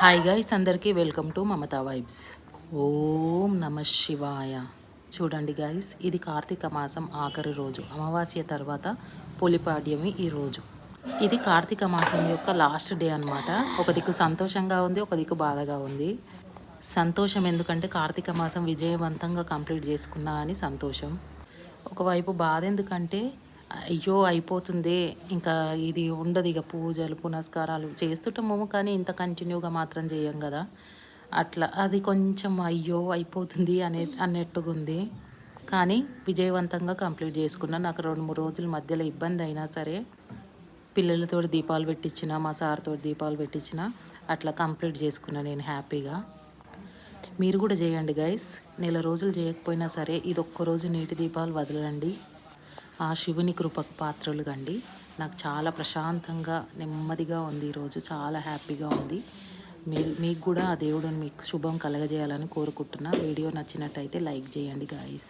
Hi guys అందరికీ welcome to Mamata vibes ఓం నమ శివాయ. చూడండి గైస్ ఇది కార్తీక మాసం ఆఖరి రోజు అమావాస్య తర్వాత పులిపాడ్యమి ఈ రోజు. ఇది కార్తీక మాసం యొక్క లాస్ట్ డే అన్నమాట. ఒక దిక్కు సంతోషంగా ఉంది ఒక దిక్కు బాధగా ఉంది. సంతోషం ఎందుకంటే కార్తీక మాసం విజయవంతంగా కంప్లీట్ చేసుకున్నా అని సంతోషం. ఒకవైపు బాధ ఎందుకంటే అయ్యో అయిపోతుంది. ఇంకా ఇది ఉండదు ఇక పూజలు పునస్కారాలు చేస్తుంటాము కానీ ఇంత కంటిన్యూగా మాత్రం చేయం కదా. అట్లా. అది కొంచెం అయ్యో అయిపోతుంది అనే అన్నట్టుగా ఉంది కానీ విజయవంతంగా కంప్లీట్ చేసుకున్నా. నాకు రెండు మూడు రోజుల మధ్యలో ఇబ్బంది అయినా సరే పిల్లలతో దీపాలు పెట్టించిన మా సార్తో దీపాలు పెట్టించిన అట్లా కంప్లీట్ చేసుకున్నా నేను హ్యాపీగా. మీరు కూడా చేయండి గైస్. నెల రోజులు చేయకపోయినా సరే ఇది ఒక్కరోజు నీటి దీపాలు వదలండి ఆ శివుని కృపకు పాత్రలు కండి. నాకు చాలా ప్రశాంతంగా నెమ్మదిగా ఉంది ఈరోజు. చాలా హ్యాపీగా ఉంది. మీరు మీకు కూడా ఆ దేవుడిని మీకు శుభం కలగజేయాలని కోరుకుంటున్నా. వీడియో నచ్చినట్టయితే లైక్ చేయండి గాయస్